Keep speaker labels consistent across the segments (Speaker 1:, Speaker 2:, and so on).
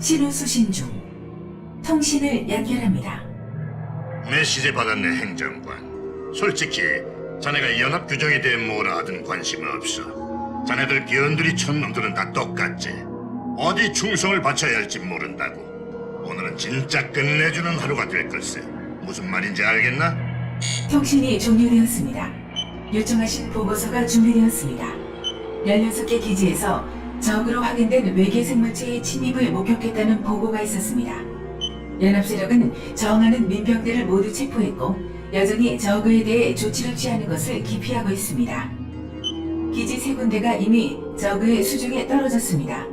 Speaker 1: 신호 수신 중. 통신을 연결합니다.
Speaker 2: 메시지 받았네 행정관. 솔직히 자네가 연합 규정에 대해 뭐라 하든 관심 없어. 자네들 비언들이 천 놈들은 다 똑같지. 어디 충성을 바쳐야 할지 모른다고. 오늘은 진짜 끝내주는 하루가 될 걸세. 무슨 말인지 알겠나?
Speaker 1: 통신이 종료되었습니다. 요청하신 보고서가 준비되었습니다. 16개 기지에서 적으로 확인된 외계 생물체의 침입을 목격했다는 보고가 있었습니다. 연합세력은 정하는 민병대를 모두 체포했고 여전히 적에 대해 조치를 취하는 것을 기피하고 있습니다. 기지 세 군데가 이미 적의 수중에 떨어졌습니다.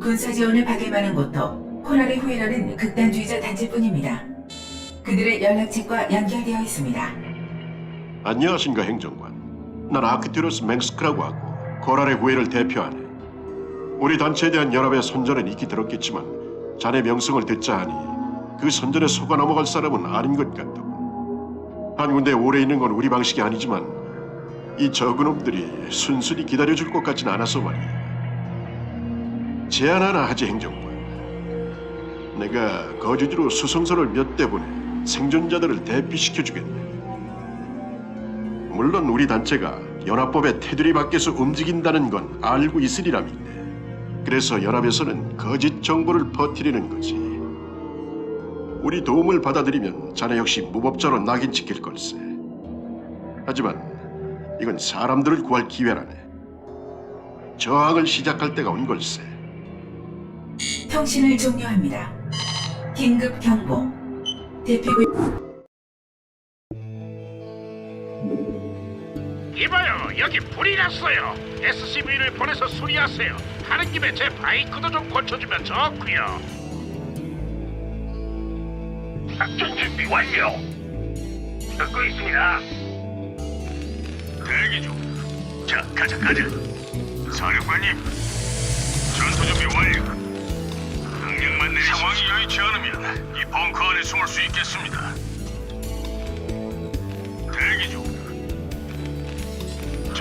Speaker 1: 군사 지원을 받을 만한 곳도 코랄의 후예라는 극단주의자 단체뿐입니다. 그들의 연락책과 연결되어 있습니다.
Speaker 3: 안녕하신가 행정관. 난 아크티로스 맹스크라고 하고 코랄의 구애를 대표하네. 우리 단체에 대한 연합의 선전은 익히 들었겠지만 자네 명성을 듣자 하니 그 선전에 속아 넘어갈 사람은 아닌 것 같더군. 한 군데 오래 있는 건 우리 방식이 아니지만 이 적은 놈들이 순순히 기다려줄 것 같진 않아서 말이야. 제안 하나 하지 행정관. 내가 거주지로 수송선을 몇 대 보내 생존자들을 대피시켜 주겠네. 물론 우리 단체가 연합법의 테두리 밖에서 움직인다는 건 알고 있으리라 믿네. 그래서 연합에서는 거짓 정보를 퍼뜨리는 거지. 우리 도움을 받아들이면 자네 역시 무법자로 낙인 찍힐 걸세. 하지만 이건 사람들을 구할 기회라네. 저항을 시작할 때가 온 걸세.
Speaker 1: 통신을 종료합니다. 긴급 경보. 대피구
Speaker 4: 이봐요 여기 불이 났어요. SCV를 보내서 수리하세요. 하는 김에 제 바이크도 좀 고쳐주면 좋고요. 작전 준비 완료. 듣고 있습니다. 대기 중 자 가자 가자. 사령관님. 전투 준비 완료. 능력만 내 상황이 여의치 않으면 이 벙커 안에 숨을 수 있겠습니다. 대기 중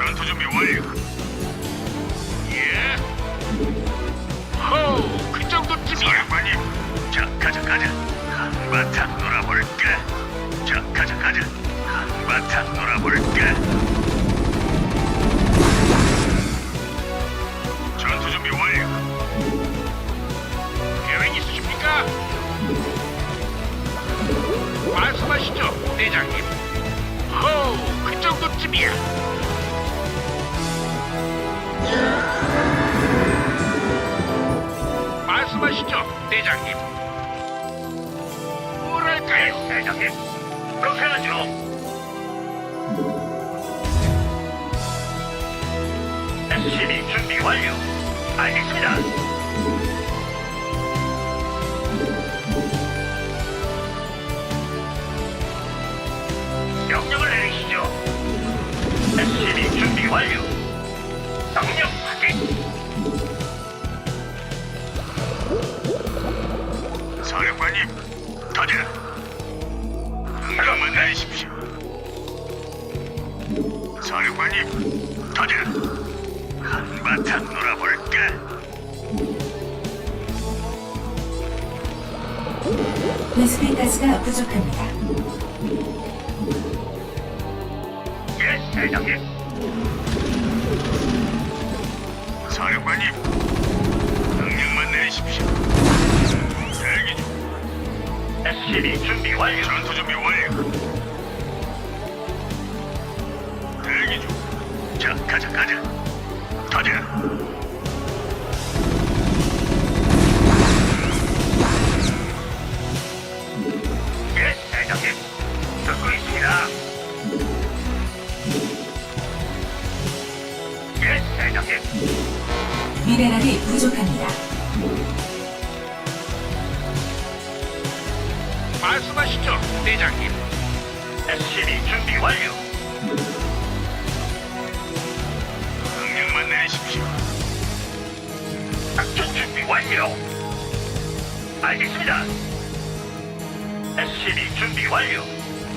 Speaker 4: 전투 준비 완료. 예. 호우, 그 정도쯤이야. 사령관님, 자, 가자, 가자. 한바탕 놀아볼까? 자, 가자, 가자. 한바탕 놀아볼까? 전투 준비 완료. 계획 있으십니까? 말씀하시죠, 대장님. 호우, 그 정도쯤이야. 말씀하시죠, 대장님. 뭐랄까요, 대장님? 그렇게 하죠. SCB 준비 완료. 알겠습니다. 명령을 내리시죠. SCB 준비 완료. 중. 자, 가자, 가자. SCB 준비 완료.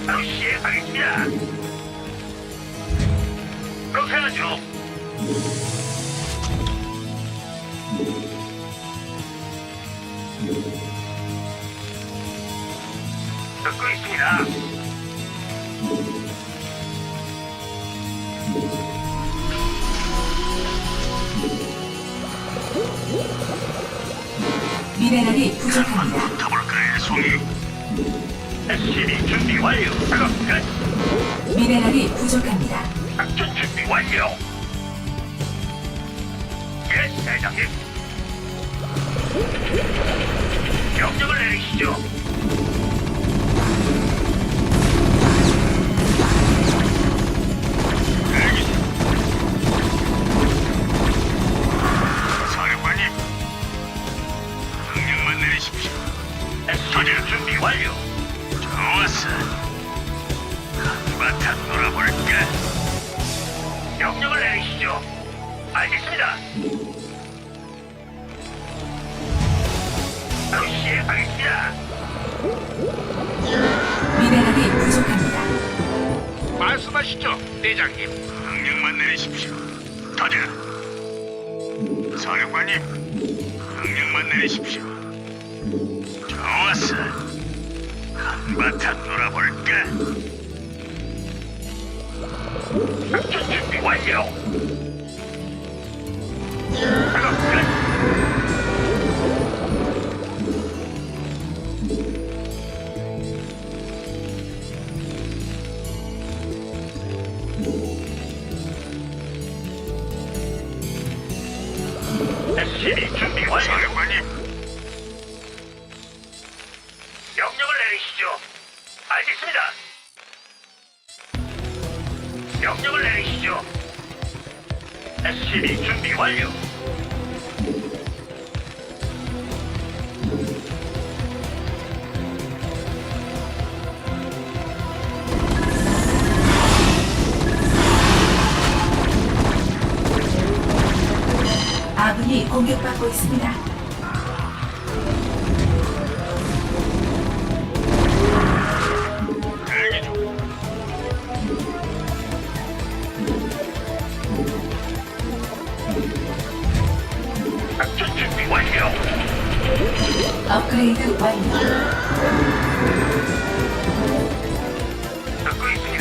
Speaker 4: 바로 시행하겠습니다. 그렇게 하 듣고 있습니다.
Speaker 1: 미네랄이 부족합니다.
Speaker 4: 한번 붙어볼까요, 송이? SCB 준비 완료. 작업 끝.
Speaker 1: 미네랄이 부족합니다.
Speaker 4: 작전 준비 완료. 예, 대장님. 명령을 내리시죠. 사령관님, 명령만 내리십시오. 좋았어. 한바탕 놀아볼까? 준비 완료. SCB 준비 완료.
Speaker 1: 아군이 공격받고 있습니다.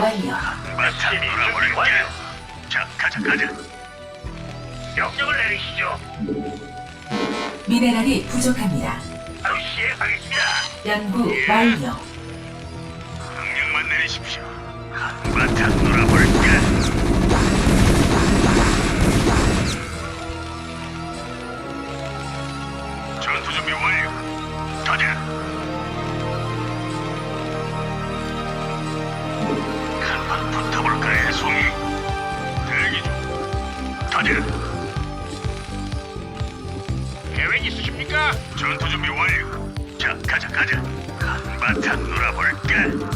Speaker 1: 완료.
Speaker 4: 한바탕 놀아볼까? 자, 가자, 가자. 명령을 내리시죠.
Speaker 1: 미네랄이 부족합니다.
Speaker 4: 바로 시행하겠습니다.
Speaker 1: 연구 완료.
Speaker 4: 명령만 내리십시오. 한바탕 놀아볼까? 전투 준비 완료. 터져. 전투 준비 완료. 자, 가자, 가자. 한바탕 놀아볼까?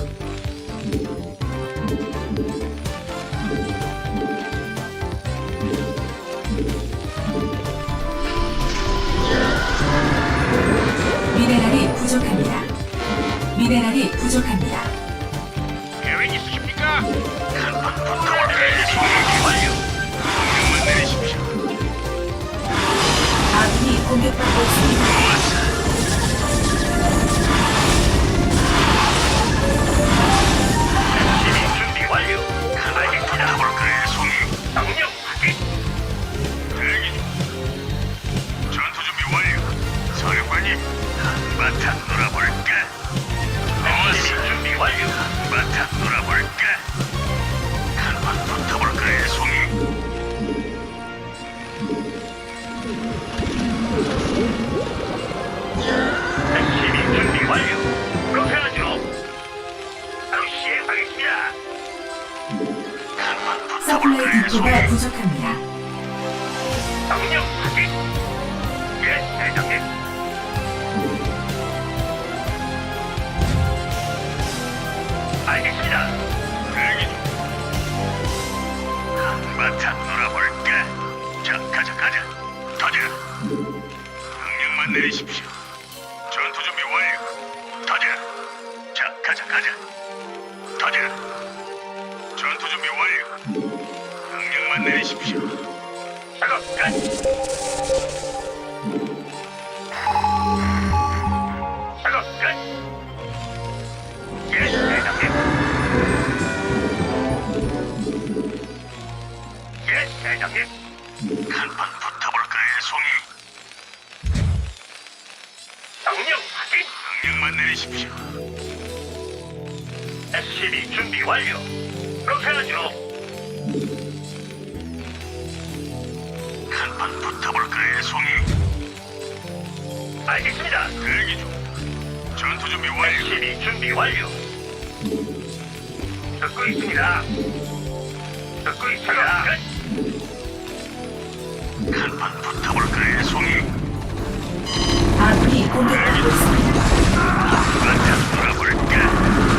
Speaker 1: 미네랄이 부족합니다. 미네랄이 부족합니다.
Speaker 4: 계획 있으십니까? 한판? 완료. 내리십시오.
Speaker 1: 아군이 공격받고 있습니다.
Speaker 4: 바탕 놀아볼까? SCV 준비 완료. 한바탕 가자, 가자. 터져. 전투 준비 완료. 명령만 내리십시오. 작업 끝. 작업 끝. 예, 대장님. 예, 대장님. 한판 붙어볼까요, 송이? 명령만 내리십시오. SCB 준비 완료. 그렇게 하죠. 한판 붙어볼까요, 송이? 알겠습니다. 대기 중. 전투 준비 완료. SCB 준비 완료. 듣고 있습니다. 듣고 있습니다. 한판 붙어볼까요, 송이?
Speaker 1: 아군이 공격받고 있습니다.
Speaker 4: 한판 돌아볼까? 자,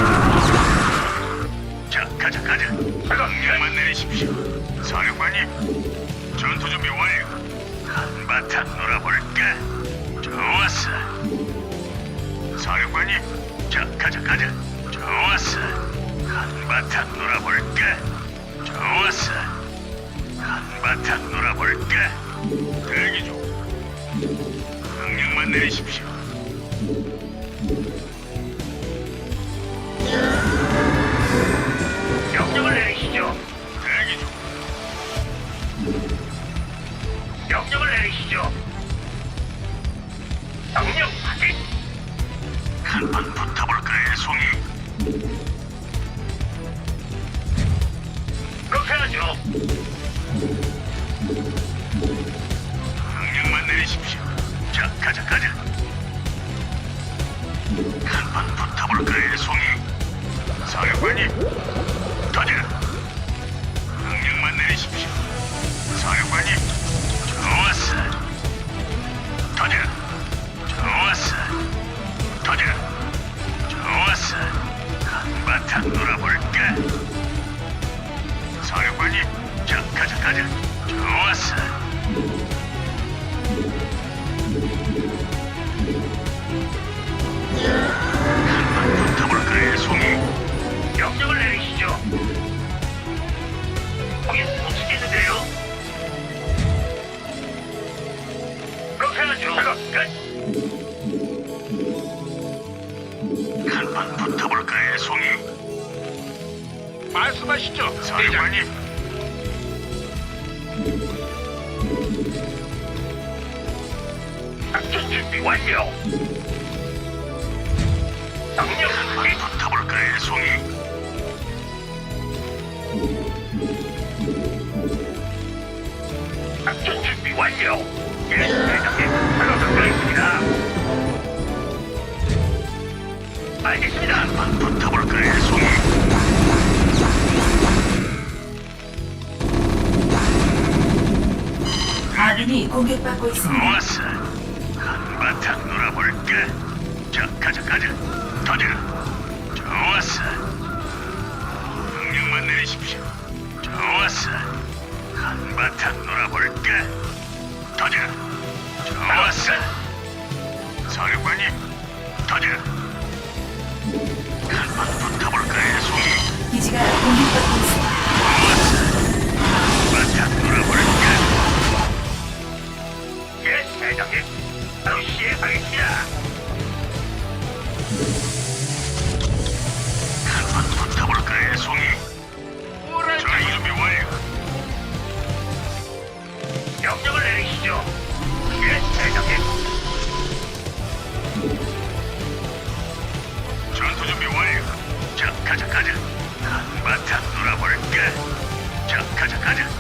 Speaker 4: 가자, 가자. 명령만 내리십시오. 사령관님, 전투 준비 완료. 한바탕 놀아볼까? 좋았어. 사령관님, 자, 가자, 가자. 좋았어. 한바탕 놀아볼까? 좋았어. 한바탕 놀아볼까? 대기 중. 명령만 내리십시오. 말씀하시죠, 사령관님. 작전 준비 완료. 명령 한번 붙어볼까요, 송이? 작전 준비 완료. 예, 대장님. 작업 듣고 있습니다. 알겠습니다. 한번 붙어볼까요, 송이?
Speaker 1: 아군이 공격받고 있습니다.
Speaker 4: 좋았어. 한바탕 놀아볼까? 자, 가자, 가자. 터져. 좋았어. 명령만 내리십시오. 좋았어. 한바탕 놀아볼까? 터져. 좋았어. 사령관님, 터져. 한번 붙어볼까요, 송이?
Speaker 1: 기지가 공격
Speaker 4: 가자,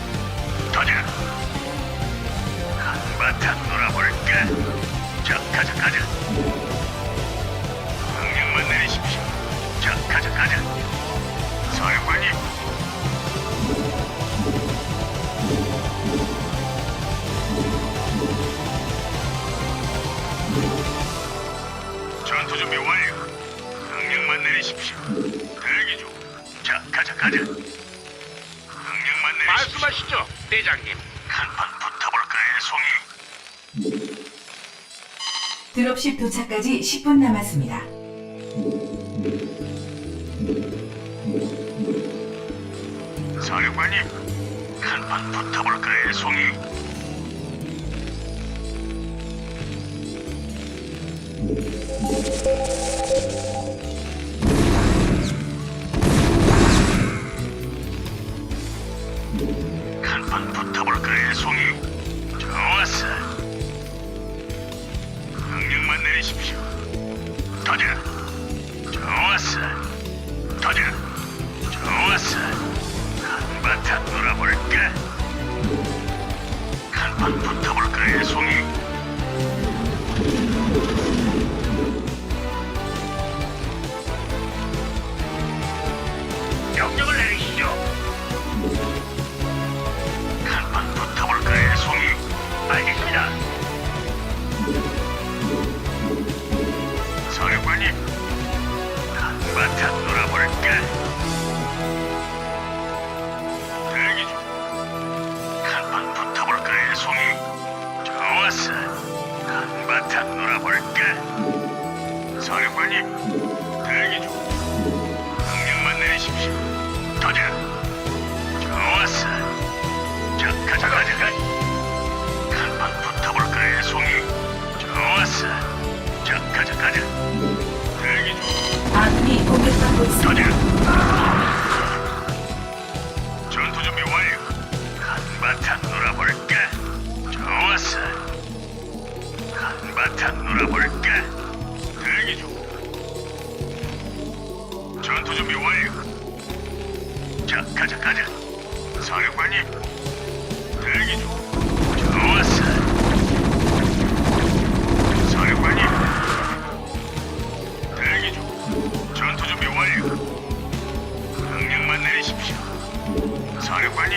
Speaker 1: 드롭십 도착까지 10분 남았습니다.
Speaker 4: 사령관님, 한판 붙어볼까요, 송이? 한판 붙어볼까요, 송이? 좋았어. 내리십시오. 터져. 좋았어. 터져. 좋았어. 한바탕 놀아볼까? 한판 붙어볼까요, 송이?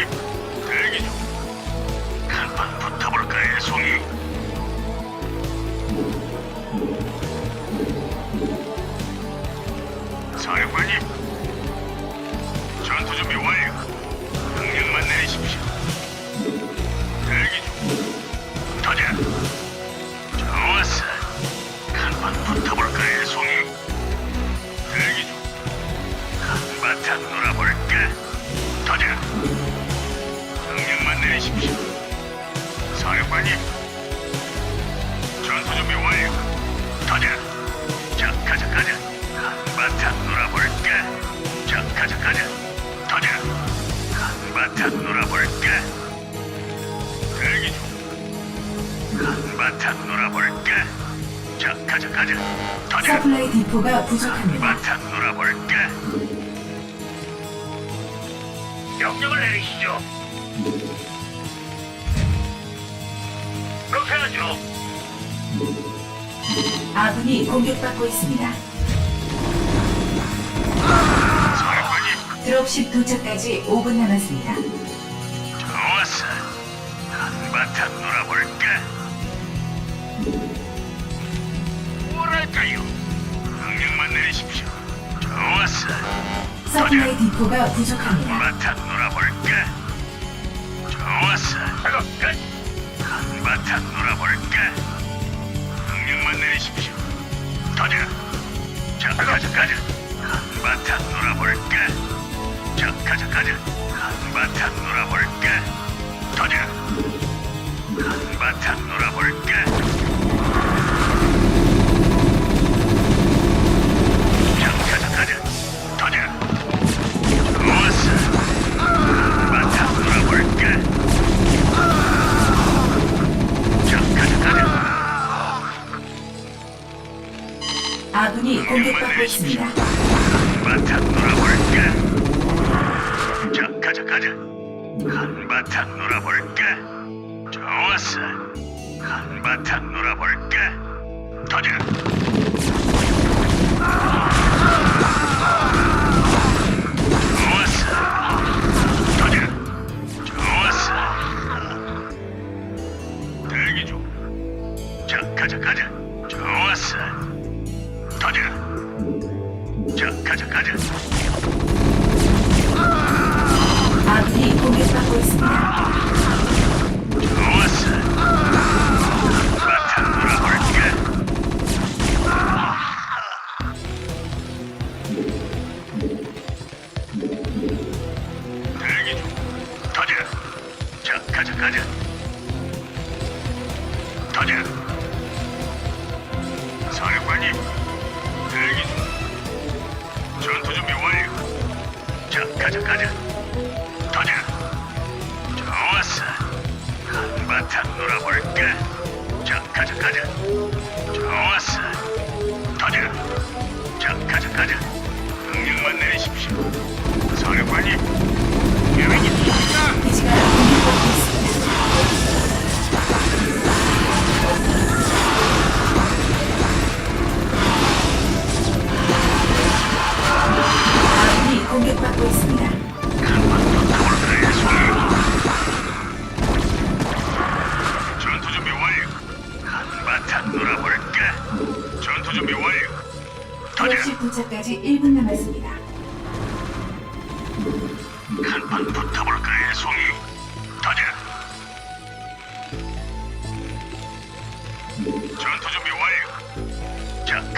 Speaker 4: 대기 중. 한판 붙어볼까요, 송이?
Speaker 1: 디포가 부족합니다.
Speaker 4: 한바탕 놀아볼까? 명령을 내리시죠. 그렇게 하죠.
Speaker 1: 아군이 공격받고 있습니다. 드롭십 도착까지 5분 남았습니다.
Speaker 4: 좋았어. 한바탕 놀아볼까? 뭐랄까요?
Speaker 1: 서플라이 디포가 부족합니다.
Speaker 4: 한바탕 놀아볼까? 좋았어. 작업 끝. 한바탕 놀아볼까? 명령만 내리십시오. 터져. 자, 가자, 가자. 한바탕 놀아볼까? 자, 가자, 가자. 한바탕 놀아볼까? 터져. 한바탕 놀아볼까?
Speaker 1: 아군이 공격받고 있습니다.
Speaker 4: 한바탕 놀아볼까? 자, 가자, 가자. 한바탕 놀아볼까? 좋았어. 한바탕 놀아볼까? 터져. 좋았어. 터져. 좋았어. 대기 중. 자, 가자, 가자. 자, 가자, 가자.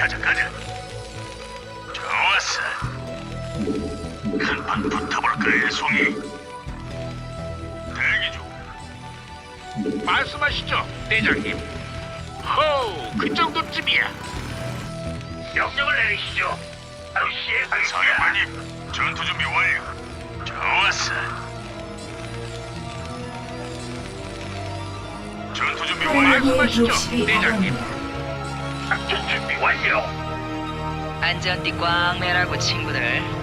Speaker 4: 가자, 가자. 좋았어. 한판 붙어볼까, 송이. 대기 중. 말씀하시죠, 대장님. 호우, 그 정도쯤이야. 명령을 내리시죠. 바로 시행하겠습니다. 사령관님, 전투 준비 완료. 좋았어. 전투 준비 완료.
Speaker 1: 하나님의 기업실이 나갑니다.
Speaker 5: 안전띠 꽝 매라고 친구들